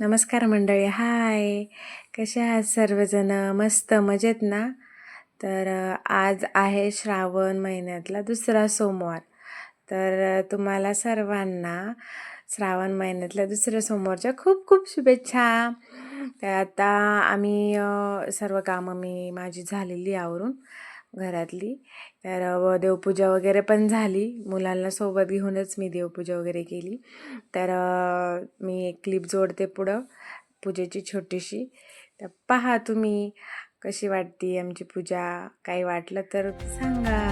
नमस्कार मंडळी हाय. कसे आहात सर्वजण? मस्त मजेत ना? तर आज आहे श्रावण महिन्यातला दुसरा सोमवार. तर तुम्हाला सर्वांना श्रावण महिन्यातल्या दुसऱ्या सोमवारच्या खूप खूप शुभेच्छा. तर आता आम्ही सर्व कामं मी माझी झालेली आवरून. घरातली. तर देवपूजा वगैरे पण झाली. मुलांना सोबत घेऊनच मी देवपूजा वगैरे केली. तर मी एक क्लिप जोडते पुढं पूजेची छोटीशी. तर पहा तुम्ही कशी वाटते आमची पूजा? काही वाटलं तर सांगा.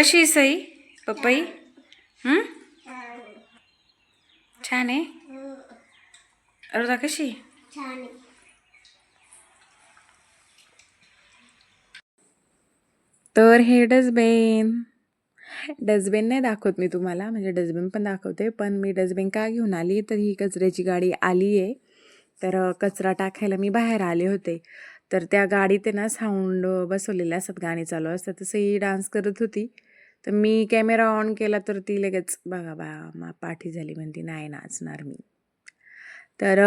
कशी सई? पपई? छान आहे? अरुदा कशी? तर हे डस्टबिन. डस्टबिन नाही दाखवत मी तुम्हाला म्हणजे डस्टबिन पण दाखवते पण मी डस्टबिन का घेऊन आली? तर ही कचऱ्याची गाडी आली आहे. तर कचरा टाकायला मी बाहेर आले होते. तर त्या गाडीत ना साऊंड बसवलेले असतात गाणी चालू असतात. तसं ही डान्स करत होती. तर मी कॅमेरा ऑन केला तर ती लगेच बघा बा मा पाठी झाली. म्हणती नाही नाचणार मी. तर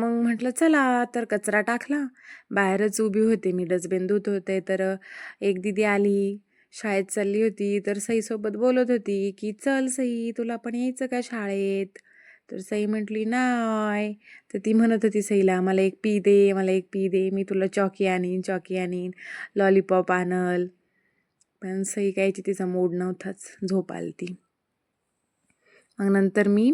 मग म्हटलं चला तर कचरा टाकला. बाहेरच उभी होते मी डस्टबिन धुत होते. तर एक दिदी आली शाळेत चालली होती. तर सईसोबत बोलत होती की चल सई तुला पण यायचं का शाळेत? तर सई म्हटली नाही. तर ती म्हणत होती सईला मला एक पी दे मला एक पी दे. मी तुला चॉकी आणीन चॉकी आणीन. लॉलीपॉप आणल. पण सई कायची तिचा मूड नव्हताच झोप आलती मग नंतर मी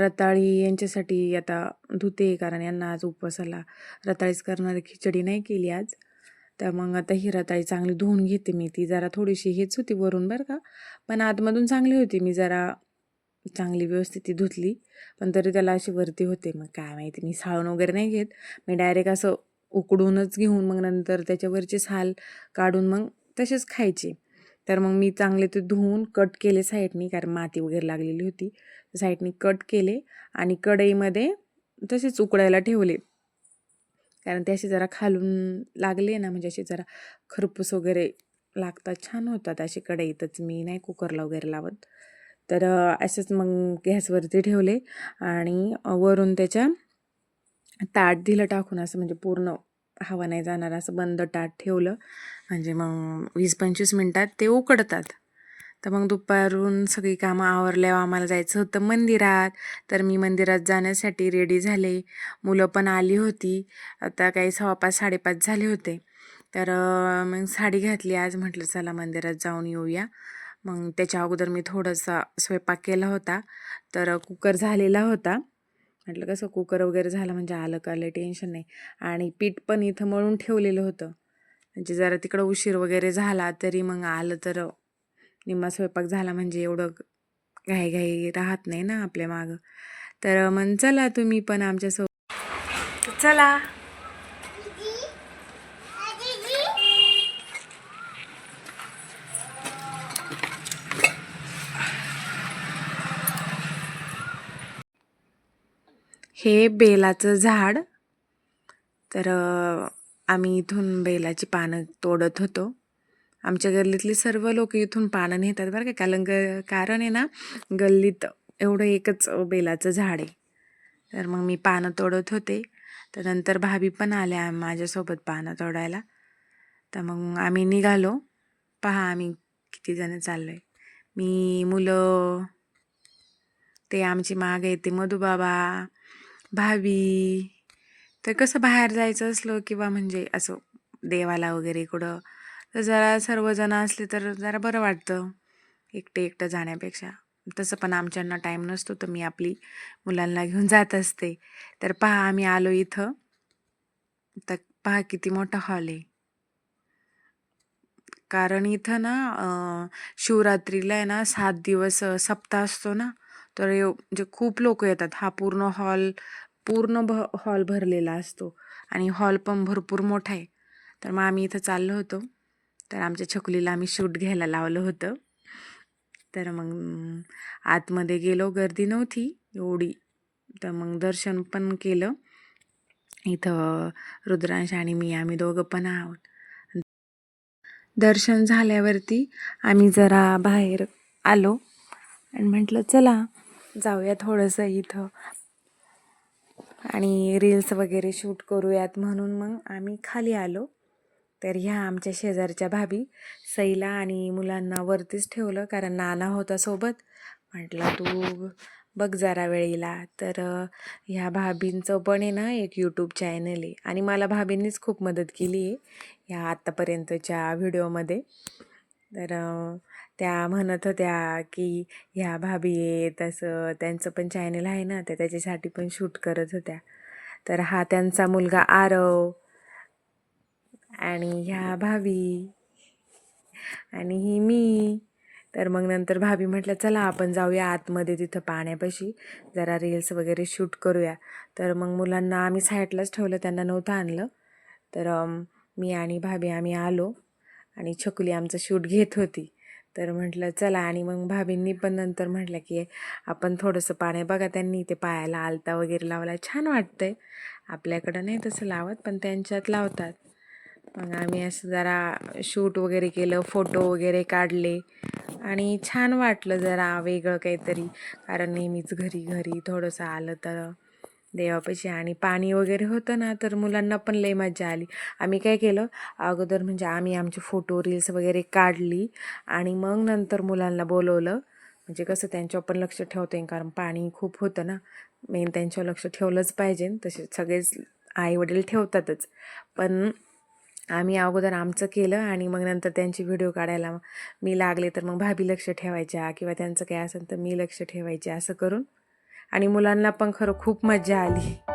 रताळी यांच्यासाठी आता धुते कारण यांना आज उपवासाला रताळीच करणारी खिचडी नाही केली आज. तर मग आता ही रताळी चांगली धुवून घेते मी. ती जरा थोडीशी हेच होती वरून बरं का. पण आतमधून चांगली होती. मी जरा चांगली व्यवस्थित ती धुतली. पण तरी त्याला अशी वरती होते. मग काय माहिती मी साळून वगैरे नाही घेत. मी डायरेक्ट असं उकडूनच घेऊन मग नंतर त्याच्यावरचे साल काढून मग तसेच खायचे. तर मग मी चांगले ते धुवून कट केले साईडनी कारण माती वगैरे लागलेली होती. साईडनी कट केले आणि कढईमध्ये तसेच उकडायला ठेवले. कारण ते असे जरा खालून लागले ना म्हणजे असे जरा खरपूस वगैरे लागतात छान होतात असे कढईतच मी नाही कुकरला वगैरे लावत. तर असेच मग गॅसवरती ठेवले आणि वरून त्याच्या ताट दिलं टाकून असं म्हणजे पूर्ण हवा नाही जाणार असं बंद ताट ठेवलं. म्हणजे मग वीस पंचवीस मिनटात ते उकडतात. तर मग दुपारून सगळी कामं आवरल्यावर आम्हाला जायचं होतं मंदिरात. तर मी मंदिरात जाण्यासाठी रेडी झाले. मुलं पण आली होती. आता काही सव्वा पाच साडेपाच झाले होते. तर मग साडी घातली आज. म्हटलं चला मंदिरात जाऊन येऊया. मग त्याच्या अगोदर मी थोडासा स्वयंपाक केला होता. तर कुकर झालेला होता. म्हटलं कसं कुकर वगैरे झालं म्हणजे आलं का? टेन्शन नाही. आणि पीठ पण इथं मळून ठेवलेलं होतं. म्हणजे जरा तिकडं उशीर वगैरे झाला तरी मग आलं तर निम्मा स्वयंपाक झाला म्हणजे एवढं घाई राहत नाही ना आपल्या मागं. तर मग चला तुम्ही पण आमच्यासोबत. चला. हे बेलाचं झाड. तर आम्ही इथून बेलाची पानं तोडत होतो. आमच्या गल्लीतली सर्व लोक इथून पानं नेतात बरं का. कारण ग कारण आहे ना गल्लीत एवढं एकच बेलाचं झाड आहे. तर मग मी पानं तोडत होते. तर नंतर भाभी पण आल्या माझ्यासोबत पानं तोडायला. तर मग आम्ही निघालो. पहा आम्ही किती जण चाललो आहे मी मुलं ते आमची माग येते मधुबाबा भाभी तर कसं बाहेर जायचं असलं किंवा म्हणजे असं देवाला वगैरे कुठं तर जरा सर्वजण असले तर जरा बरं वाटतं. एकटे एकटं जाण्यापेक्षा. तसं पण आमच्यांना टाईम नसतो तर मी आपली मुलांना घेऊन जात असते. तर पहा आम्ही आलो इथं. तर पहा किती मोठा हॉल आहे. कारण इथं ना शिवरात्रीला आहे ना सात दिवस सप्ताह असतो ना. तर म्हणजे खूप लोक येतात हा पूर्ण हॉल पूर्ण भ हॉल भरलेला असतो. आणि हॉल पण भरपूर मोठा आहे. तर मग आम्ही इथं चाललो होतो. तर आमच्या छकुलीला आम्ही शूट घ्यायला लावलं होतं. तर मग आतमध्ये गेलो. गर्दी नव्हती एवढी. तर मग दर्शन पण केलं. इथं रुद्रांश आणि मी आम्ही दोघं पण आहोत. दर्शन झाल्यावरती आम्ही जरा बाहेर आलो. आणि म्हटलं चला जाऊया थोडंसं इथं. आणि रील्स वगैरे शूट करूयात म्हणून मग आम्ही खाली आलो. तर ह्या आमच्या शेजारच्या भाभी सईला आणि मुलांना वरतीच ठेवलं कारण नाना होता सोबत. म्हटलं तू बघ जरा वेळेला. तर ह्या भाभींचं पण आहे ना एक यूट्यूब चॅनल आहे. आणि मला भाभींनीच खूप मदत केली आहे ह्या आत्तापर्यंतच्या व्हिडिओमध्ये तर त्या म्हणत होत्या की ह्या भाभी आहे तसं त्यांचं पण चॅनल आहे ना तर त्याच्यासाठी पण शूट करत होत्या. तर हा त्यांचा मुलगा आरव आणि ह्या भाभी आणि ही मी. तर मग नंतर भाभी म्हटलं चला आपण जाऊया आतमध्ये तिथं पाण्यापाशी. जरा रील्स वगैरे शूट करूया. तर मग मुलांना आम्ही साईडलाच ठेवलं त्यांना नव्हतं आणलं. तर मी आणि भाभी आम्ही आलो आणि छकुली आमचं शूट घेत होती. तर म्हटलं चला. आणि मग भाभींनी पण नंतर म्हटलं की आपण थोडंसं पाणी बघा त्यांनी ते पायाला आलता वगैरे लावला. छान वाटतंय. आपल्याकडं नाही तसं लावत पण त्यांच्यात लावतात. मग आम्ही असं जरा शूट वगैरे केलं फोटो वगैरे काढले. आणि छान वाटलं जरा वेगळं काहीतरी कारण नेहमीच घरी घरी थोडंसं आलं तर. देवापाशी आणि पाणी वगैरे होतं ना तर मुलांना पण लई मजा आली. आम्ही काय केलं अगोदर म्हणजे आम्ही आमचे फोटो रील्स वगैरे काढली आणि मग नंतर मुलांना बोलवलं. म्हणजे कसं त्यांच्यावर पण लक्ष ठेवता येईल कारण पाणी खूप होतं ना. मेन त्यांच्यावर लक्ष ठेवलंच पाहिजे. तसे सगळेच आई वडील ठेवतातच. पण आम्ही अगोदर आमचं केलं आणि मग नंतर त्यांची व्हिडिओ काढायला मी लागले तर मग भाभी लक्ष ठेवायच्या किंवा त्यांचं काय असेल तर मी लक्ष ठेवायचे असं करून आणि मुलांना पण खरं खूप मजा आली.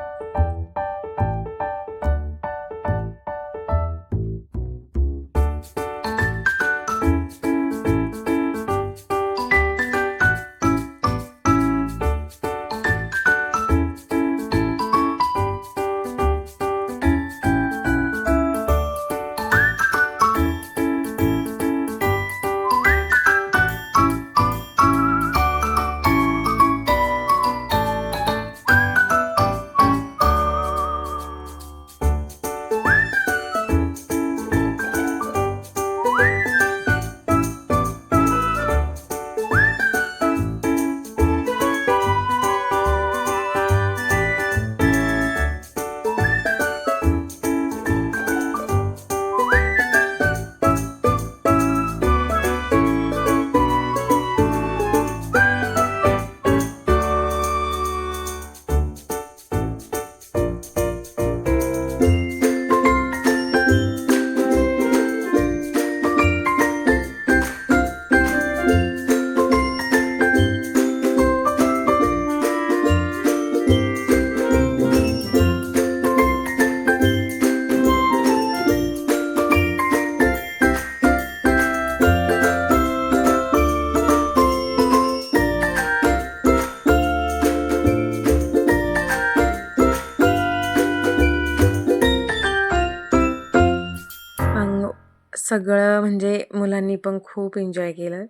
सगळं म्हणजे मुलांनी पण खूप एन्जॉय केलं.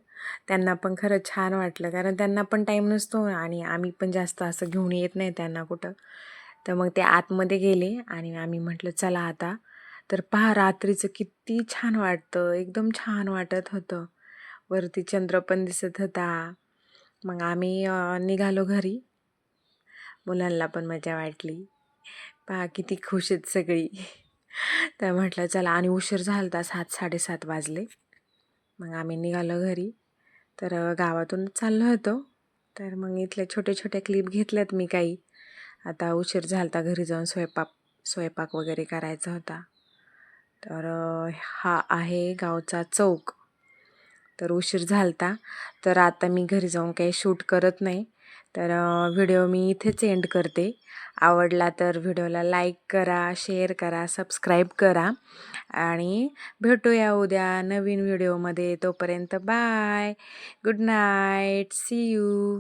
त्यांना पण खरं छान वाटलं. कारण त्यांना पण टाईम नसतो आणि आम्ही पण जास्त असं घेऊन येत नाही त्यांना कुठं. तर मग ते आतमध्ये गेले आणि आम्ही म्हटलं चला आता. तर पहा रात्रीचं किती छान वाटतं. एकदम छान वाटत होतं. वरती चंद्र पण दिसत होता. मग आम्ही निघालो घरी. मुलांना पण मजा वाटली. पहा किती खुश आहेत सगळी. तर म्हटलं चला आणि उशीर झाला होता सात साडेसात वाजले. मग आम्ही निघालो घरी. तर गावातूनच चाललो होतो. तर मग इथले छोटे छोटे क्लिप घेतल्यात मी काही. आता उशीर झाला होता घरी जाऊन स्वयंपाक स्वयंपाक वगैरे करायचा होता. तर हा आहे गावचा चौक. तर उशीर झालता तर आता मी घरी जाऊन काही शूट करत नाही. तर व्हिडिओ मी इथेच एंड करते. आवडला तर व्हिडिओला लाईक करा शेअर करा सबस्क्राईब करा आणि भेटूया उद्या नवीन व्हिडिओमध्ये तोपर्यंत bye good night see you